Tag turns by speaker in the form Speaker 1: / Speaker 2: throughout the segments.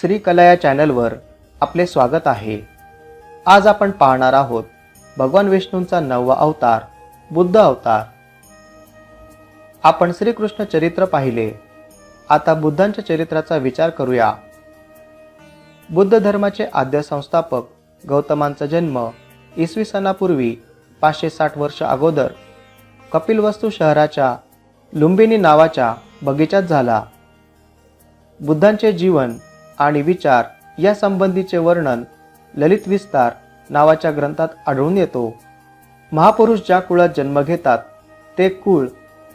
Speaker 1: श्रीकला या चॅनलवर आपले स्वागत आहे. आज आपण पाहणार आहोत भगवान विष्णूंचा नववा अवतार बुद्ध अवतार. आपण श्रीकृष्ण चरित्र पाहिले. आता बुद्धांच्या चरित्राचा विचार करूया. बुद्ध धर्माचे आद्य संस्थापक गौतमांचा जन्म इसवी सनापूर्वी पाचशे साठ वर्ष अगोदर कपिलवस्तू शहराच्या लुंबिनी नावाच्या बगीचात झाला. बुद्धांचे जीवन आणि विचार यासंबंधीचे वर्णन ललित विस्तार नावाच्या ग्रंथात आढळून येतो. महापुरुष ज्या कुळात जन्म घेतात ते कुळ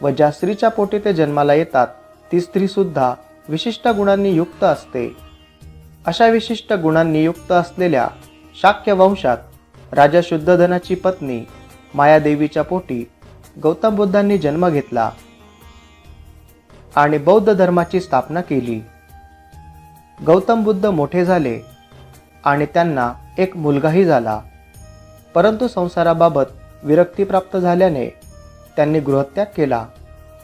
Speaker 1: व ज्या स्त्रीच्या पोटी ते जन्माला येतात ती स्त्रीसुद्धा विशिष्ट गुणांनी युक्त असते. अशा विशिष्ट गुणांनी युक्त असलेल्या शाक्य वंशात राजा शुद्धधनाची पत्नी मायादेवीच्या पोटी गौतम बुद्धांनी जन्म घेतला आणि बौद्ध धर्माची स्थापना केली. गौतम बुद्ध मोठे झाले आणि त्यांना एक मुलगाही झाला. परंतु संसाराबाबत विरक्ती प्राप्त झाल्याने त्यांनी गृहत्याग केला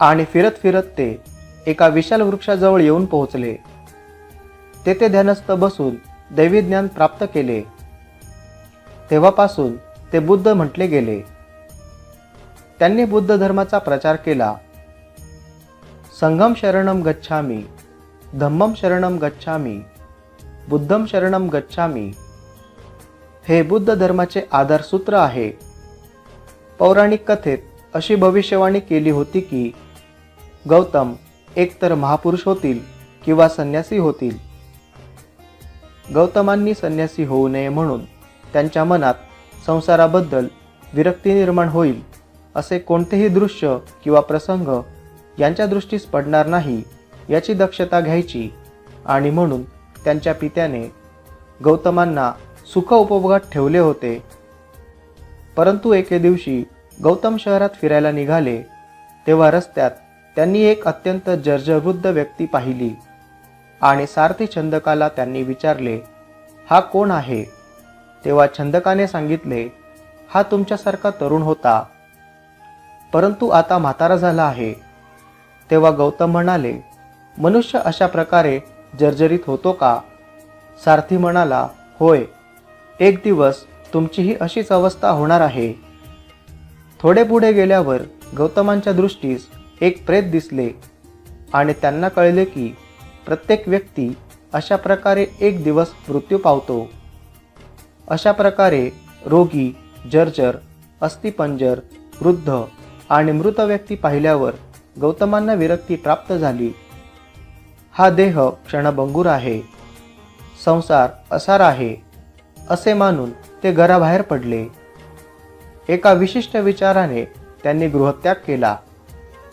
Speaker 1: आणि फिरत फिरत ते एका विशाल वृक्षाजवळ येऊन पोहोचले. तेथे ध्यानस्थ बसून दैवी ज्ञान प्राप्त केले. तेव्हापासून ते बुद्ध म्हटले गेले. त्यांनी बुद्ध धर्माचा प्रचार केला. संगम शरणम गच्छामी. धम्मम शरणम गच्छामी बुद्धम शरणम गच्छामी. हे बुद्ध धर्माचे आधारसूत्र आहे. पौराणिक कथेत अशी भविष्यवाणी केली होती की गौतम एकतर महापुरुष होतील किंवा संन्यासी होतील. गौतमांनी संन्यासी होऊ नये म्हणून त्यांच्या मनात संसाराबद्दल विरक्ती निर्माण होईल असे कोणतेही दृश्य किंवा प्रसंग यांच्या दृष्टीस पडणार नाही. याची दक्षता घ्यायची आणि म्हणून त्यांच्या पित्याने गौतमांना सुख उपभोगात ठेवले होते. परंतु एके दिवशी गौतम शहरात फिरायला निघाले तेव्हा रस्त्यात त्यांनी एक अत्यंत जर्जरवृद्ध व्यक्ती पाहिली आणि सारथी छंदकाला त्यांनी विचारले हा कोण आहे? तेव्हा छंदकाने सांगितले हा तुमच्यासारखा तरुण होता. परंतु आता म्हातारा झाला आहे. तेव्हा गौतम म्हणाले मनुष्य अशा प्रकारे जर्जरित होतो का? सारथी म्हणाला होय. एक दिवस तुमचीही अशीच अवस्था होणार आहे. थोडे पुढे गेल्यावर गौतमांच्या दृष्टीस एक प्रेत दिसले आणि त्यांना कळले की प्रत्येक व्यक्ती अशा प्रकारे एक दिवस मृत्यू पावतो. अशा प्रकारे रोगी जर्जर अस्थिपंजर वृद्ध आणि मृत व्यक्ती पाहिल्यावर गौतमांना विरक्ती प्राप्त झाली. हा देह क्षणभंगूर आहे. संसार असार आहे असे मानून ते घराबाहेर पडले. एका विशिष्ट विचाराने त्यांनी गृहत्याग केला.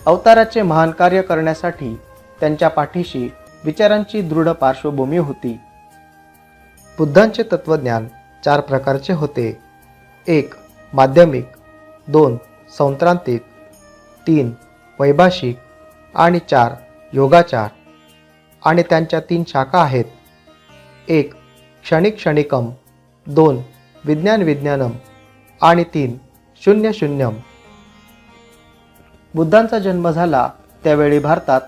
Speaker 1: अवताराचे महान कार्य करण्यासाठी त्यांच्या पाठीशी विचारांची दृढ पार्श्वभूमी होती. बुद्धांचे तत्वज्ञान चार प्रकारचे होते. एक माध्यमिक दोन संत्रांतिक तीन वैभाषिक आणि चार योगाचार. आणि त्यांच्या तीन शाखा आहेत. एक क्षणिक क्षणिकम. दोन विज्ञान विज्ञानम. आणि तीन शून्य शून्यम. बुद्धांचा जन्म झाला त्यावेळी भारतात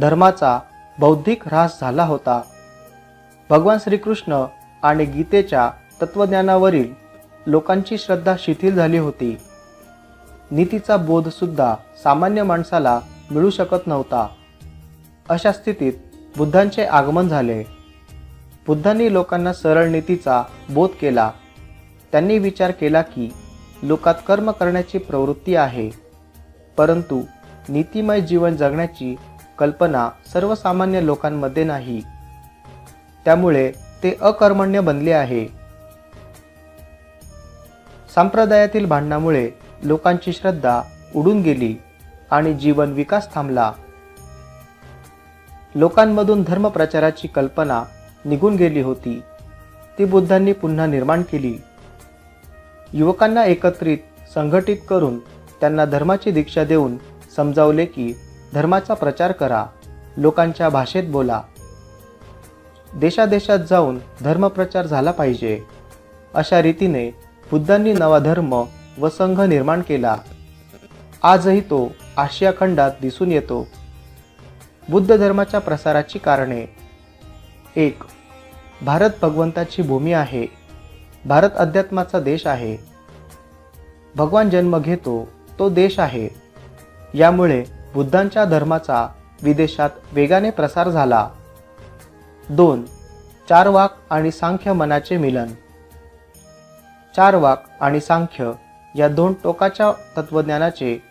Speaker 1: धर्माचा बौद्धिक ह्रास झाला होता. भगवान श्रीकृष्ण आणि गीतेच्या तत्वज्ञानावरील लोकांची श्रद्धा शिथिल झाली होती. नीतीचा बोधसुद्धा सामान्य माणसाला मिळू शकत नव्हता. अशा स्थितीत बुद्धांचे आगमन झाले. बुद्धांनी लोकांना सरळ नीतीचा बोध केला. त्यांनी विचार केला की लोकात कर्म करण्याची प्रवृत्ती आहे. परंतु नीतिमय जीवन जगण्याची कल्पना सर्वसामान्य लोकांमध्ये नाही. त्यामुळे ते अकर्मण्य बनले आहे. संप्रदायातील भांडणामुळे लोकांची श्रद्धा उडून गेली आणि जीवन विकास थांबला. लोकांमधून धर्मप्रचाराची कल्पना निघून गेली होती. ती बुद्धांनी पुन्हा निर्माण केली. युवकांना एकत्रित संघटित करून त्यांना धर्माची दीक्षा देऊन समजावले की धर्माचा प्रचार करा लोकांच्या भाषेत बोला. देशादेशात जाऊन धर्मप्रचार झाला पाहिजे. अशा रीतीने बुद्धांनी नवा धर्म व संघ निर्माण केला. आजही तो आशिया खंडात दिसून येतो. बुद्ध धर्माच्या प्रसाराची कारणे. एक भारत भगवंताची भूमी आहे. भारत अध्यात्माचा देश आहे. भगवान जन्म घेतो तो देश आहे. यामुळे बुद्धांच्या धर्माचा विदेशात वेगाने प्रसार झाला. दोन चारवाक आणि सांख्य मनाचे मिलन. चारवाक आणि सांख्य या दोन टोकाच्या तत्वज्ञानाचे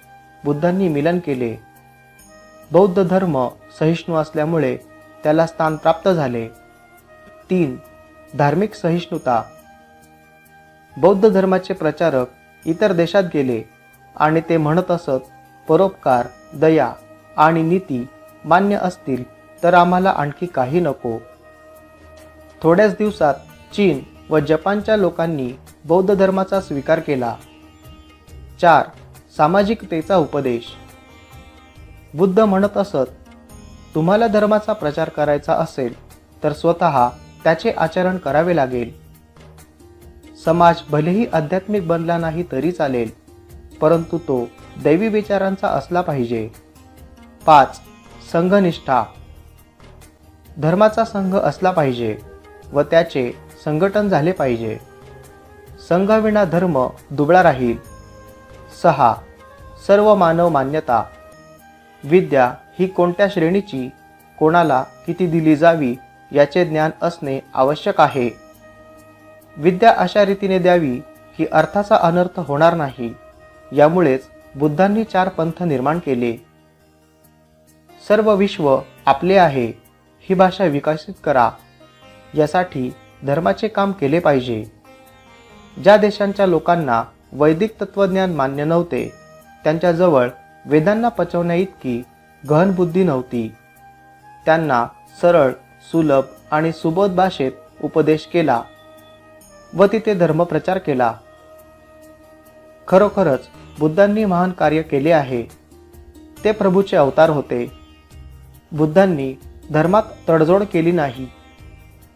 Speaker 1: बुद्धांनी मिलन केले. बौद्ध धर्म सहिष्णू असल्यामुळे त्याला स्थान प्राप्त झाले. तीन धार्मिक सहिष्णुता. बौद्ध धर्माचे प्रचारक इतर देशात गेले आणि ते म्हणत असत परोपकार दया आणि नीती मान्य असतील तर आम्हाला आणखी काही नको. थोड्याच दिवसात चीन व जपानच्या लोकांनी बौद्ध धर्माचा स्वीकार केला. चार सामाजिकतेचा उपदेश. बुद्ध म्हणत असत तुम्हाला धर्माचा प्रचार करायचा असेल तर स्वतः त्याचे आचरण करावे लागेल. समाज भलेही आध्यात्मिक बनला नाही तरी चालेल परंतु तो दैवी विचारांचा असला पाहिजे. पाच संघनिष्ठा. धर्माचा संघ असला पाहिजे व त्याचे संघटन झाले पाहिजे. संघविना धर्म दुबळा राहील. सहा सर्व मानव मान्यता. विद्या ही कोणत्या श्रेणीची कोणाला किती दिली जावी याचे ज्ञान असणे आवश्यक आहे. विद्या अशा रीतीने द्यावी की अर्थाचा अनर्थ होणार नाही. यामुळेच बुद्धांनी चार पंथ निर्माण केले. सर्व विश्व आपले आहे ही भाषा विकसित करा. यासाठी धर्माचे काम केले पाहिजे. ज्या देशांच्या लोकांना वैदिक तत्वज्ञान मान्य नव्हते त्यांच्याजवळ वेदांना पचवण्या इतकी गहन बुद्धी नव्हती. त्यांना सरळ सुलभ आणि सुबोध भाषेत उपदेश केला व तिथे धर्मप्रचार केला. खरोखरच बुद्धांनी महान कार्य केले आहे. ते प्रभूचे अवतार होते. बुद्धांनी धर्मात तडजोड केली नाही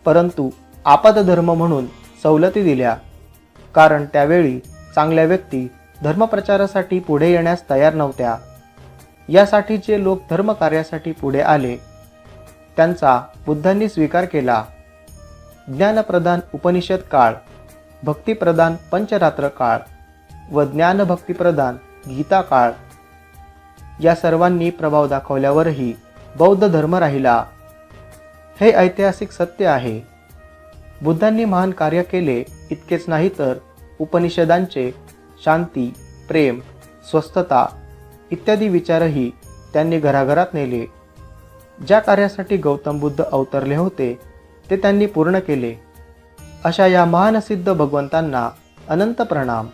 Speaker 1: परंतु आपदधर्म म्हणून सवलती दिल्या. कारण त्यावेळी चांगल्या व्यक्ती धर्मप्रचारासाठी पुढे येण्यास तयार नव्हत्या. यासाठी जे लोक धर्मकार्यासाठी पुढे आले. त्यांचा बुद्धांनी स्वीकार केला. ज्ञानप्रदान उपनिषद काळ भक्तिप्रधान पंचरात्र काळ व ज्ञानभक्तिप्रधान गीता काळ या सर्वांनी प्रभाव दाखवल्यावरही बौद्ध धर्म राहिला. हे ऐतिहासिक सत्य आहे. बुद्धांनी महान कार्य केले इतकेच नाही तर उपनिषदांचे शांती प्रेम स्वस्थता इत्यादी विचारही त्यांनी घराघरात नेले. ज्या कार्यासाठी गौतम बुद्ध अवतरले होते ते त्यांनी पूर्ण केले. अशा या महानसिद्ध भगवंतांना अनंत प्रणाम.